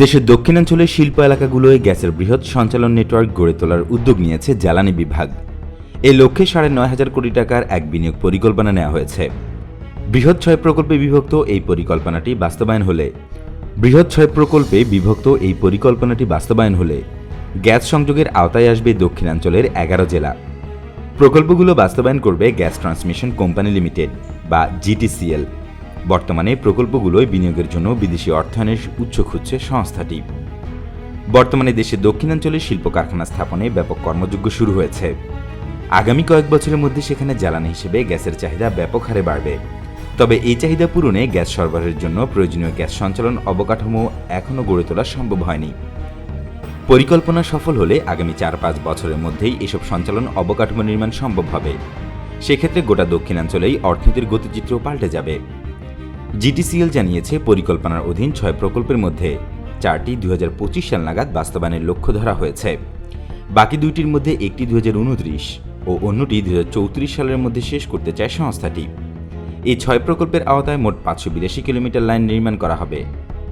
দেশের দক্ষিণাঞ্চলের শিল্প এলাকাগুলোয় গ্যাসের বৃহৎ সঞ্চালন নেটওয়ার্ক গড়ে তোলার উদ্যোগ নিয়েছে জ্বালানি বিভাগ। এ লক্ষ্যে সাড়ে নয় হাজার কোটি টাকার এক বিনিয়োগ পরিকল্পনা নেওয়া হয়েছে। বৃহৎ ছয় প্রকল্পে বিভক্ত এই পরিকল্পনাটি বাস্তবায়ন হলে। বৃহৎ ছয় প্রকল্পে বিভক্ত এই পরিকল্পনাটি বাস্তবায়ন হলে গ্যাস সংযোগের আওতায় আসবে দক্ষিণাঞ্চলের এগারো জেলা। প্রকল্পগুলো বাস্তবায়ন করবে গ্যাস ট্রান্সমিশন কোম্পানি লিমিটেড বা জিটিসিএল। বর্তমানে প্রকল্পগুলোয় বিনিয়োগের জন্য বিদেশি অর্থায়নের উচ্চ খুঁজছে সংস্থাটি। বর্তমানে দেশের দক্ষিণাঞ্চলে শিল্প কারখানা স্থাপনে ব্যাপক কর্মযজ্ঞ শুরু হয়েছে। আগামী কয়েক বছরের মধ্যে সেখানে জ্বালানি হিসেবে গ্যাসের চাহিদা ব্যাপক হারে বাড়বে। তবে এই চাহিদা পূরণে গ্যাস সরবরাহের জন্য প্রয়োজনীয় গ্যাস সঞ্চালন অবকাঠামো এখনও গড়ে তোলা সম্ভব হয়নি। পরিকল্পনা সফল হলে আগামী চার পাঁচ বছরের মধ্যেই এসব সঞ্চালন অবকাঠামো নির্মাণ সম্ভব হবে। সেক্ষেত্রে গোটা দক্ষিণাঞ্চলেই অর্থনীতির গতিচিত্র পাল্টে যাবে। জিটিসিএল জানিয়েছে, পরিকল্পনার অধীন ছয় প্রকল্পের মধ্যে চারটি দুই হাজার পঁচিশ সাল নাগাদ বাস্তবায়নের লক্ষ্য ধরা হয়েছে। বাকি দুইটির মধ্যে একটি দু হাজার উনত্রিশ ও অন্যটি দুই হাজার চৌত্রিশ সালের মধ্যে শেষ করতে চায় সংস্থাটি। এই ছয় প্রকল্পের আওতায় মোট পাঁচশো বিরাশি কিলোমিটার লাইন নির্মাণ করা হবে।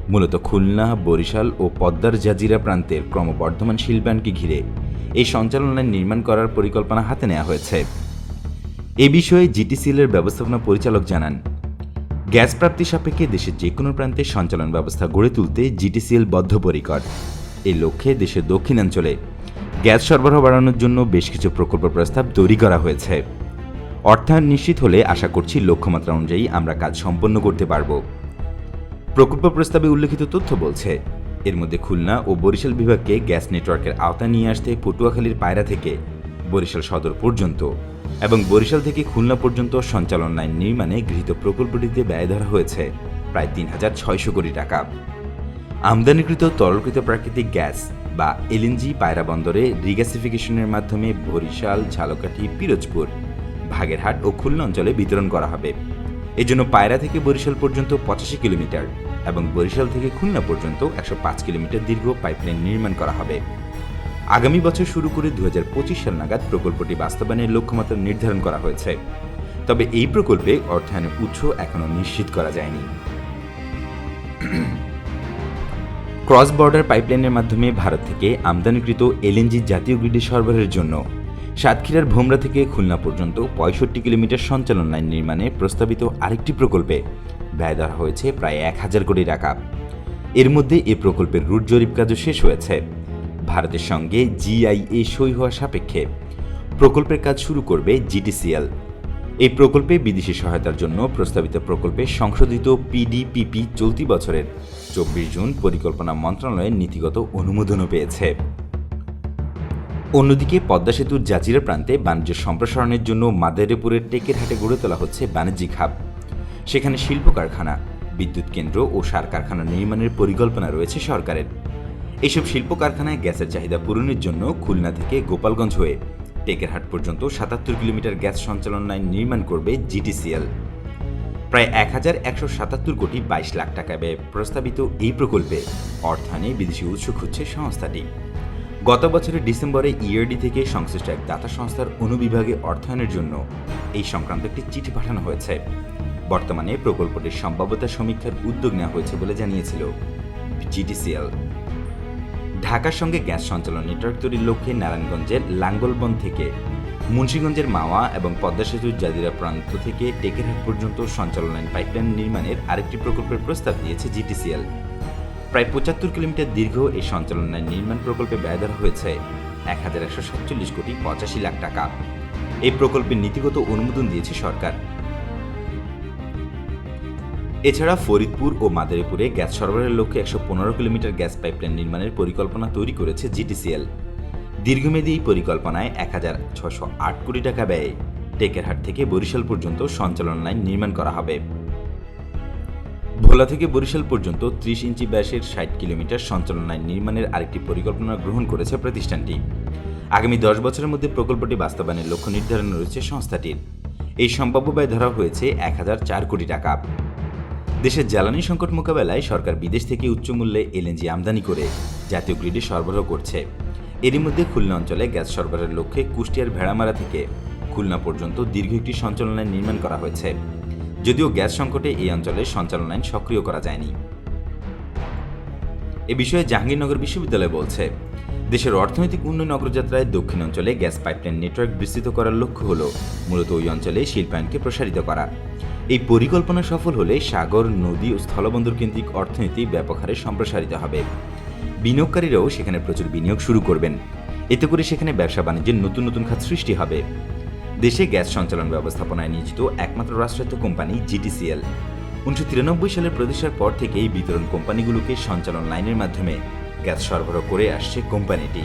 মূলত খুলনা, বরিশাল ও পদ্মার জাজিরা প্রান্তের ক্রমবর্ধমান শিল্পায়নকে ঘিরে এই সঞ্চালন লাইন নির্মাণ করার পরিকল্পনা হাতে নেওয়া হয়েছে। এ বিষয়ে জিটিসিএলের ব্যবস্থাপনা পরিচালক জানান গ্যাস প্রাপ্তি সাপেক্ষে দেশের যে কোনো প্রান্তে সঞ্চালন ব্যবস্থা গড়ে তুলতে জিটিসিএল বদ্ধপরিকর। এই লক্ষ্যে দেশের দক্ষিণাঞ্চলে গ্যাস সরবরাহ বাড়ানোর জন্য বেশ কিছু প্রকল্প প্রস্তাব তৈরি করা হয়েছে। অর্থায়ন নিশ্চিত হলে আশা করছি লক্ষ্যমাত্রা অনুযায়ী আমরা কাজ সম্পন্ন করতে পারব। প্রকল্প প্রস্তাবে উল্লেখিত তথ্য বলছে, এর মধ্যে খুলনা ও বরিশাল বিভাগকে গ্যাস নেটওয়ার্কের আওতায় নিয়ে আসতে পটুয়াখালীর পায়রা থেকে বরিশাল সদর পর্যন্ত এবং বরিশাল থেকে খুলনা পর্যন্ত সঞ্চালন লাইন নির্মাণে গৃহীত প্রকল্পটিতে ব্যয় ধরা হয়েছে প্রায় তিন হাজার ছয়শো কোটি টাকা। আমদানিকৃত তরলকৃত প্রাকৃতিক গ্যাস বা এলএনজি পায়রা বন্দরে রিগ্যাসিফিকেশনের মাধ্যমে বরিশাল, ঝালকাঠি, পিরোজপুর, ভাগেরহাট ও খুলনা অঞ্চলে বিতরণ করা হবে। এজন্য পায়রা থেকে বরিশাল পর্যন্ত পঁচাশি কিলোমিটার এবং বরিশাল থেকে খুলনা পর্যন্ত একশো পাঁচ কিলোমিটার দীর্ঘ পাইপলাইন নির্মাণ করা হবে। আগামী বছর শুরু করে দু হাজার পঁচিশ সাল নাগাদ প্রকল্পটি বাস্তবায়নের লক্ষ্যমাত্রা নির্ধারণ করা হয়েছে। তবে এই প্রকল্পে অর্থায়নের উৎস এখনও নিশ্চিত করা যায়নি। ক্রস বর্ডার পাইপলাইনের মাধ্যমে ভারত থেকে আমদানিকৃত এলএনজি জাতীয় গ্রিডে সরবরাহের জন্য সাতক্ষীরার ভোমরা থেকে খুলনা পর্যন্ত পঁয়ষট্টি কিলোমিটার সঞ্চালন লাইন নির্মাণে প্রস্তাবিত আরেকটি প্রকল্পে ব্যয় ধরা হয়েছে প্রায় এক হাজার কোটি টাকা। এর মধ্যে এ প্রকল্পের রুট জরিপ কাজও শেষ হয়েছে। ভারতের সঙ্গে জিআইএ সই হওয়া সাপেক্ষে প্রকল্পের কাজ শুরু করবে জিটিসিএল। এই প্রকল্পে বিদেশি সহায়তার জন্য প্রস্তাবিত প্রকল্পে সংশোধিত পিডিপিপি চলতি বছরের চব্বিশ জুন পরিকল্পনা মন্ত্রণালয়ের নীতিগত অনুমোদনও পেয়েছে। অন্যদিকে পদ্মা সেতুর জাজিরা প্রান্তে বাণিজ্য সম্প্রসারণের জন্য মাদারীপুরের টেকের হাটে গড়ে তোলা হচ্ছে বাণিজ্যিক হাব। সেখানে শিল্প কারখানা, বিদ্যুৎ কেন্দ্র ও সার কারখানা নির্মাণের পরিকল্পনা রয়েছে সরকারের। এসব শিল্প কারখানায় গ্যাসের চাহিদা পূরণের জন্য খুলনা থেকে গোপালগঞ্জ হয়ে টেকেরহাট পর্যন্ত সাতাত্তর কিলোমিটার গ্যাস সঞ্চালন লাইন নির্মাণ করবে জিটিসিএল। প্রায় এক হাজার একশো সাতাত্তর কোটি বাইশ লাখ টাকা ব্যয়ে প্রস্তাবিত এই প্রকল্পে অর্থায়নে বিদেশি উৎস খুঁজছে সংস্থাটি। গত বছরের ডিসেম্বরে ইআরডি থেকে সংশ্লিষ্ট এক দাতা সংস্থার অনুবিভাগে অর্থায়নের জন্য এই সংক্রান্ত একটি চিঠি পাঠানো হয়েছে। বর্তমানে প্রকল্পটির সম্ভাব্যতা সমীক্ষার উদ্যোগ নেওয়া হয়েছে বলে জানিয়েছিল জিটিসিএল। ঢাকার সঙ্গে গ্যাস সঞ্চালন নেটওয়ার্ক তৈরির লক্ষ্যে নারায়ণগঞ্জের লাঙ্গলবন থেকে মুন্সীগঞ্জের মাওয়া এবং পদ্মা সেতুর জাজিরা প্রান্ত থেকে টেকেরহাট পর্যন্ত সঞ্চালন লাইন পাইপলাইন নির্মাণের আরেকটি প্রকল্পের প্রস্তাব দিয়েছে জিটিসিএল। প্রায় পঁচাত্তর কিলোমিটার দীর্ঘ এই সঞ্চালন নির্মাণ প্রকল্পে ব্যয় ধরা হয়েছে এক হাজার একশো সাতচল্লিশ কোটি পঁচাশি লাখ টাকা। এই প্রকল্পের নীতিগত অনুমোদন দিয়েছে সরকার। এছাড়া ফরিদপুর ও মাদারীপুরে গ্যাস সরবরাহের লক্ষ্যে একশো পনেরো কিলোমিটার গ্যাস পাইপলাইন নির্মাণের পরিকল্পনা তৈরি করেছে জিটিসিএল। দীর্ঘমেয়াদী এই পরিকল্পনায় এক হাজার ছশো আট কোটি টাকা ব্যয়ে টেকেরহাট থেকে বরিশাল পর্যন্ত সঞ্চালন লাইন নির্মাণ করা হবে। ভোলা থেকে বরিশাল পর্যন্ত ত্রিশ ইঞ্চি ব্যাসের ষাট কিলোমিটার সঞ্চালন লাইন নির্মাণের আরেকটি পরিকল্পনা গ্রহণ করেছে প্রতিষ্ঠানটি। আগামী দশ বছরের মধ্যে প্রকল্পটি বাস্তবায়নের লক্ষ্য নির্ধারণ রয়েছে সংস্থাটির। এই সম্ভাব্য ব্যয় ধরা হয়েছে এক হাজার চার কোটি টাকা। দেশের জ্বালানি সংকট মোকাবেলায় সরকার বিদেশ থেকে উচ্চ মূল্যে এলএনজি আমদানি করে জাতীয় গ্রিডে সরবরাহ করছে। এরই মধ্যে খুলনা অঞ্চলে গ্যাস সরবরাহের লক্ষ্যে কুষ্টিয়ার ভেড়ামারা থেকে খুলনা পর্যন্ত দীর্ঘ একটি সঞ্চালন লাইন নির্মাণ করা হয়েছে। যদিও গ্যাস সংকটে এই অঞ্চলে সঞ্চালন লাইন সক্রিয় করা যায়নি। এ বিষয়ে জাহাঙ্গীরনগর বিশ্ববিদ্যালয় বলছে, দেশের অর্থনৈতিক উন্নয়ন অগ্রযাত্রায় দক্ষিণ অঞ্চলে গ্যাস পাইপলাইন নেটওয়ার্ক বিস্তৃত করার লক্ষ্য হল মূলত ওই অঞ্চলে শিল্পায়নকে প্রসারিত করা। এই পরিকল্পনা সফল হলে সাগর, নদী ও স্থলবন্দর কেন্দ্রিক অর্থনীতি ব্যাপক হারে সম্প্রসারিত হবে। বিনিয়োগকারীরাও সেখানে প্রচুর বিনিয়োগ শুরু করবেন। এতে করে সেখানে ব্যবসা বাণিজ্যের নতুন নতুন খাত সৃষ্টি হবে। দেশে গ্যাস সঞ্চালন ব্যবস্থাপনায় নিয়োজিত একমাত্র রাষ্ট্রায়ত্ত কোম্পানি জিটিসিএল। উনিশশো তিরানব্বই সালের প্রতিষ্ঠার পর থেকেই বিতরণ কোম্পানিগুলোকে সঞ্চালন লাইনের মাধ্যমে গ্যাস সরবরাহ করে আসছে কোম্পানিটি।